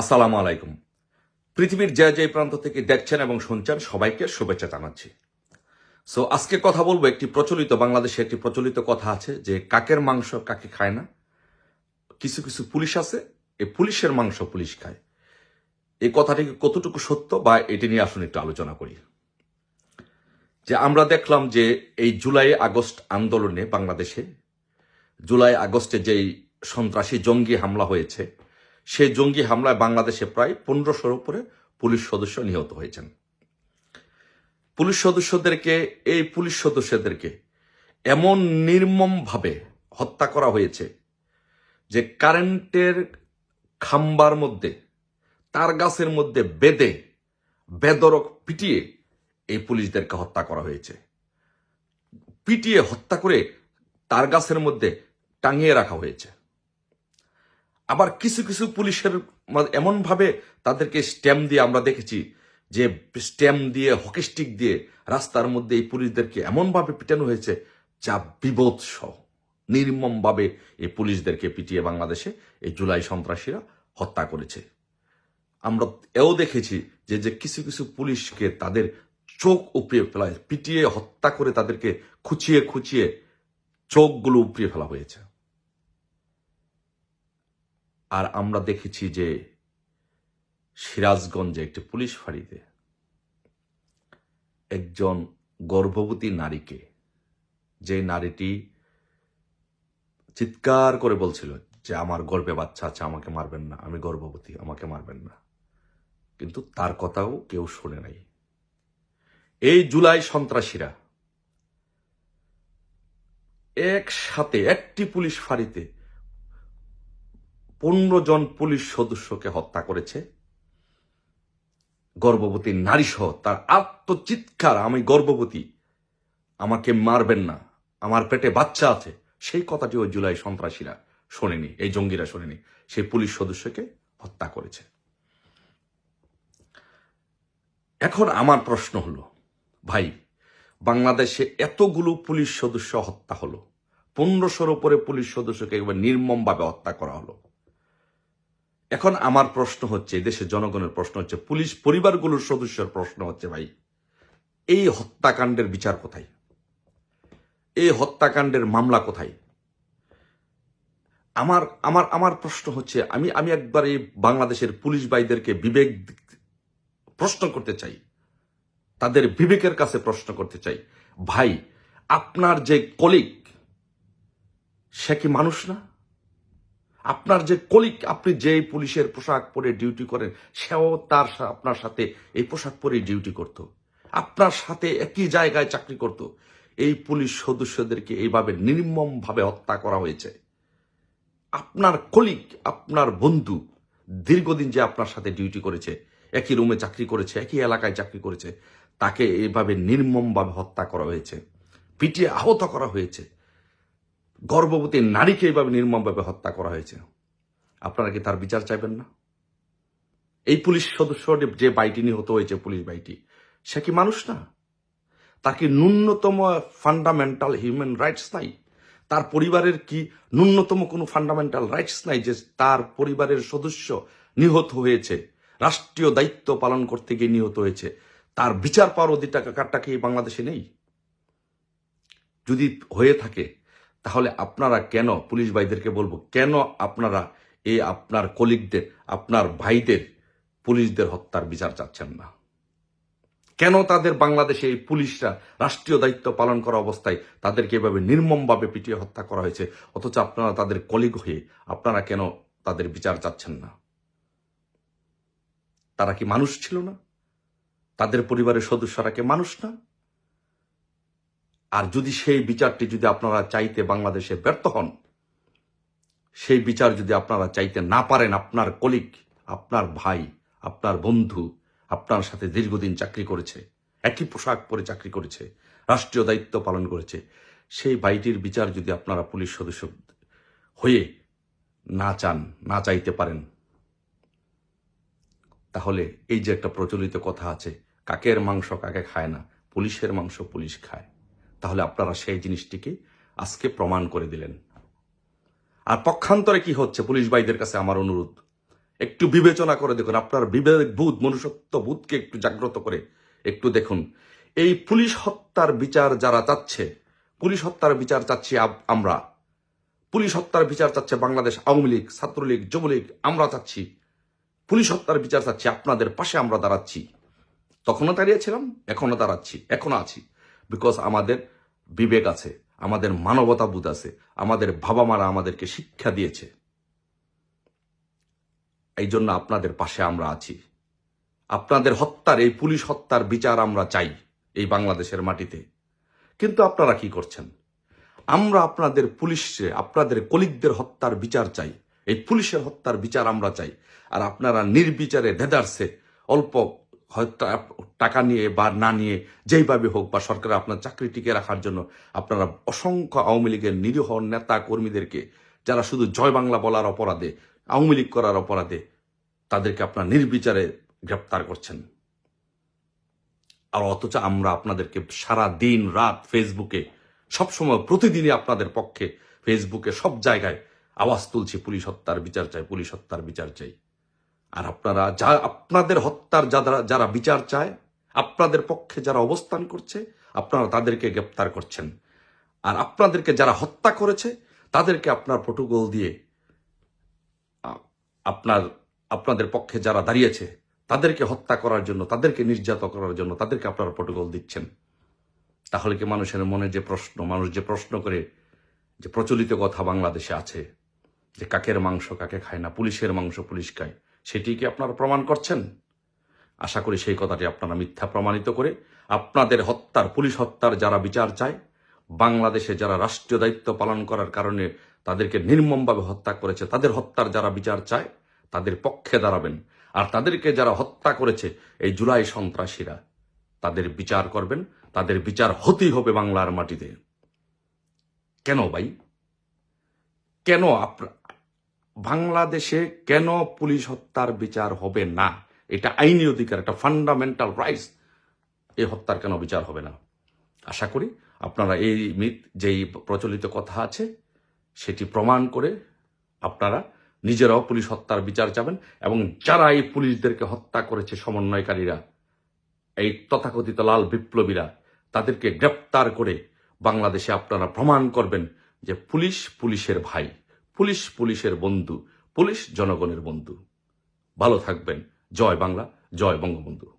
আসসালামু আলাইকুম। পৃথিবীর যে যে প্রান্ত থেকে দেখছেন এবং শুনছেন, সবাইকে শুভেচ্ছা জানাচ্ছি। সো আজকে কথা বলব একটি প্রচলিত, বাংলাদেশে একটি প্রচলিত কথা আছে যে কাকের মাংস কাকে খায় না? কিছু কিছু পুলিশ আছে, এই পুলিশের মাংস পুলিশ খায়। এই কথাটি কতটুকু সত্য বা এটি নিয়ে আসুন একটু আলোচনা করি। যে আমরা দেখলাম যে এই জুলাই আগস্ট আন্দোলনে বাংলাদেশে, জুলাই আগস্টে যেই সন্ত্রাসী জঙ্গি হামলা হয়েছে সেই জঙ্গি হামলায় বাংলাদেশে প্রায় পনেরোশোর উপরে পুলিশ সদস্য নিহত হয়েছেন। পুলিশ সদস্যদেরকে, এই পুলিশ সদস্যদেরকে এমন নির্মমভাবে হত্যা করা হয়েছে যে কারেন্টের খাম্বার মধ্যে, তার গাছের মধ্যে বেদে বেদরক পিটিয়ে এই পুলিশদেরকে হত্যা করা হয়েছে। পিটিয়ে হত্যা করে তার গাছের মধ্যে টাঙিয়ে রাখা হয়েছে। আবার কিছু কিছু পুলিশের এমনভাবে তাদেরকে স্ট্যাম্প দিয়ে আমরা দেখেছি যে স্ট্যাম্প দিয়ে হকিস্টিক দিয়ে রাস্তার মধ্যে এই পুলিশদেরকে এমনভাবে পিটানো হয়েছে যা বিভৎস। নির্মমভাবে এই পুলিশদেরকে পিটিয়ে বাংলাদেশে এই জুলাই সন্ত্রাসীরা হত্যা করেছে। আমরা এও দেখেছি যে যে কিছু কিছু পুলিশকে তাদের চোখ উপড়িয়ে ফেলা পিটিয়ে হত্যা করে তাদেরকে খুচিয়ে খুচিয়ে চোখগুলো উপড়িয়ে ফেলা হয়েছে। আর আমরা দেখেছি যে সিরাজগঞ্জে একটি পুলিশ ফাঁড়িতে একজন গর্ভবতী নারীকে যে নারীটি চিৎকার করে বলছিল যে, আমার গর্বে বাচ্চা আছে, আমাকে মারবেন না, আমি গর্ভবতী, আমাকে মারবেন না। কিন্তু তার কথাও কেউ শোনে নাই। এই জুলাই সন্ত্রাসীরা একসাথে একটি পুলিশ ফাঁড়িতে পনেরো জন পুলিশ সদস্যকে হত্যা করেছে। গর্ভবতী নারী সহ তার আত্মচিৎকার। আমি গর্ভবতী, আমাকে মারবেন না, আমার পেটে বাচ্চা আছে। সেই কথাটি ওই জুলাই সন্ত্রাসীরা শোনেনি, এই জঙ্গিরা শোনেনি। সেই পুলিশ সদস্যকে হত্যা করেছে। এখন আমার প্রশ্ন হলো, ভাই, বাংলাদেশে এতগুলো পুলিশ সদস্য হত্যা হলো, পনেরোশোর উপরে পুলিশ সদস্যকে একবার নির্মমভাবে হত্যা করা হলো। এখন আমার প্রশ্ন হচ্ছে দেশের জনগণের প্রশ্ন হচ্ছে, পুলিশ পরিবারগুলোর সদস্যের প্রশ্ন হচ্ছে ভাই, এই হত্যাকাণ্ডের বিচার কোথায়? এই হত্যাকাণ্ডের মামলা কোথায়? আমার আমার আমার প্রশ্ন হচ্ছে, আমি আমি একবার এই বাংলাদেশের পুলিশ ভাইদেরকে বিবেক প্রশ্ন করতে চাই, তাদের বিবেকের কাছে প্রশ্ন করতে চাই, ভাই, আপনার যে কলিগ, সে কি মানুষ না? আপনার যে কলিগ আপনি যে পুলিশের পোশাক পরে ডিউটি করেন, সেও তার আপনার সাথে এই পোশাক পরে ডিউটি করত। আপনার সাথে একই জায়গায় চাকরি করত। এই পুলিশ সদস্যদেরকে এইভাবে নির্মমভাবে হত্যা করা হয়েছে। আপনার কলিগ আপনার বন্ধু দীর্ঘদিন যে আপনার সাথে ডিউটি করেছে, একই রুমে চাকরি করেছে, একই এলাকায় চাকরি করেছে, তাকে এইভাবে নির্মমভাবে হত্যা করা হয়েছে। পিটিয়ে আহত করা হয়েছে। গর্ভবতী নারীকে এইভাবে নির্মমভাবে হত্যা করা হয়েছে। আপনারা কি তার বিচার চাইবেন না? এই পুলিশ সদস্য যে বাইটি নিহত হয়েছে, পুলিশ বাইটি সে কি মানুষ না? তার কি ন্যূনতম ফান্ডামেন্টাল হিউম্যান রাইটস নাই? তার পরিবারের কি ন্যূনতম কোনো ফান্ডামেন্টাল রাইটস নাই যে তার পরিবারের সদস্য নিহত হয়েছে, রাষ্ট্রীয় দায়িত্ব পালন করতে গিয়ে নিহত হয়েছে? তার বিচার পাওয়ার অধিকারটা কি বাংলাদেশে নেই? যদি হয়ে থাকে তাহলে আপনারা কেন পুলিশ ভাইদেরকে বলব, কেন আপনারা এই আপনার কলিগদের, আপনার ভাইদের পুলিশদের হত্যার বিচার চাচ্ছেন না? কেন তাদের বাংলাদেশে এই পুলিশরা রাষ্ট্রীয় দায়িত্ব পালন করা অবস্থায় তাদেরকে এভাবে নির্মমভাবে পিটিয়ে হত্যা করা হয়েছে? অথচ আপনারা তাদের কলিগ হয়ে আপনারা কেন তাদের বিচার চাচ্ছেন না? তারা কি মানুষ ছিল না? তাদের পরিবারের সদস্যরা কি মানুষ না? আর যদি সেই বিচারটি যদি আপনারা চাইতে বাংলাদেশে ব্যর্থ হন, সেই বিচার যদি আপনারা চাইতে না পারেন, আপনার কলিগ, আপনার ভাই, আপনার বন্ধু, আপনার সাথে দীর্ঘদিন চাকরি করেছে, একই পোশাক পরে চাকরি করেছে, রাষ্ট্রীয় দায়িত্ব পালন করেছে, সেই ভাইটির বিচার যদি আপনারা পুলিশ সদস্য হয়ে না চান, না চাইতে পারেন, তাহলে এই যে একটা প্রচলিত কথা আছে, কাকের মাংস কাকে খায় না, পুলিশের মাংস পুলিশ খায়। তাহলে আপনারা সেই জিনিসটিকে আজকে প্রমাণ করে দিলেন। আর পক্ষান্তরে কি হচ্ছে? পুলিশ ভাইদের কাছে আমার অনুরোধ, একটু বিবেচনা করে দেখুন, আপনার বিবেক বুধ মনুষ্যত্ব বুধকে একটু জাগ্রত করে একটু দেখুন। এই পুলিশ হত্যার বিচার যারা চাচ্ছে, পুলিশ হত্যার বিচার চাচ্ছি আমরা। পুলিশ হত্যার বিচার চাচ্ছে বাংলাদেশ আওয়ামী লীগ, ছাত্রলীগ, যুবলীগ, আমরা চাচ্ছি। পুলিশ হত্যার বিচার চাচ্ছি, আপনাদের পাশে আমরা দাঁড়াচ্ছি। তখনও দাঁড়িয়েছিলাম এখনও দাঁড়াচ্ছি এখনও আছি। বিকজ আমাদের বিবেক আছে, আমাদের মানবতা বোধ আছে, আমাদের বাবা মারা আমাদেরকে শিক্ষা দিয়েছে। এই জন্য আপনাদের পাশে আমরা আছি। আপনাদের হত্যার, এই পুলিশ হত্যার বিচার আমরা চাই এই বাংলাদেশের মাটিতে। কিন্তু আপনারা কি করছেন? আমরা আপনাদের পুলিশে, আপনাদের কলিগদের হত্যার বিচার চাই। এই পুলিশের হত্যার বিচার আমরা চাই। আর আপনারা নির্বিচারে দেদারসে অল্প হয়তো টাকা নিয়ে বা না নিয়ে যেইভাবে হোক বা সরকার আপনার চাকরি টিকে রাখার জন্য আপনারা অসংখ্য আওয়ামী লীগের নিরীহ নেতা কর্মীদেরকে, যারা শুধু জয় বাংলা বলার অপরাধে, আওয়ামী লীগ করার অপরাধে, তাদেরকে আপনার নির্বিচারে গ্রেপ্তার করছেন। আর অথচ আমরা আপনাদেরকে সারা দিন রাত ফেসবুকে, সবসময় প্রতিদিনই আপনাদের পক্ষে ফেসবুকে সব জায়গায় আওয়াজ তুলছি, পুলিশ হত্যার বিচার চাই, পুলিশ হত্যার বিচার চাই। আর আপনারা যা, আপনাদের হত্যার যারা যারা বিচার চায়, আপনাদের পক্ষে যারা অবস্থান করছে, আপনারা তাদেরকে গ্রেপ্তার করছেন। আর আপনাদেরকে যারা হত্যা করেছে, তাদেরকে আপনার প্রটোকল দিয়ে আপনার, আপনাদের পক্ষে যারা দাঁড়িয়েছে, তাদেরকে হত্যা করার জন্য, তাদেরকে নির্যাতন করার জন্য, তাদেরকে আপনারা প্রটোকল দিচ্ছেন। তাহলে কি মানুষের মনে যে প্রশ্ন, মানুষ যে প্রশ্ন করে যে প্রচলিত কথা বাংলাদেশে আছে, যে কাকের মাংস কাকে খায় না, পুলিশের মাংস পুলিশ খায় সেটি কি আপনারা প্রমাণ করছেন? আশা করি সেই কথাটি আপনারা মিথ্যা প্রমাণিত করে আপনাদের হত্যার, পুলিশ হত্যার যারা বিচার চায়, বাংলাদেশে যারা রাষ্ট্রীয় দায়িত্ব পালন করার কারণে তাদেরকে নির্মমভাবে হত্যা করেছে, তাদের হত্যার যারা বিচার চায়, তাদের পক্ষে দাঁড়াবেন। আর তাদেরকে যারা হত্যা করেছে, এই জুলাই সন্ত্রাসীরা, তাদের বিচার করবেন, তাদের বিচার হতেই হবে বাংলার মাটিতে। কেন ভাই? কেন বাংলাদেশে কেন পুলিশ হত্যার বিচার হবে না? এটা আইনি অধিকার, একটা ফান্ডামেন্টাল রাইটস এই হত্যার কেন বিচার হবে না? আশা করি আপনারা এই মিথ, যেই প্রচলিত কথা আছে, সেটি প্রমাণ করে আপনারা নিজেরাও পুলিশ হত্যার বিচার চাবেন এবং যারা এই পুলিশদেরকে হত্যা করেছে সমন্বয়কারীরা, এই তথাকথিত লাল বিপ্লবীরা, তাদেরকে গ্রেপ্তার করে বাংলাদেশে আপনারা প্রমাণ করবেন যে পুলিশ পুলিশের ভাই। পুলিশ পুলিশের বন্ধু পুলিশ জনগণের বন্ধু। ভালো থাকবেন। জয় বাংলা জয় বঙ্গবন্ধু।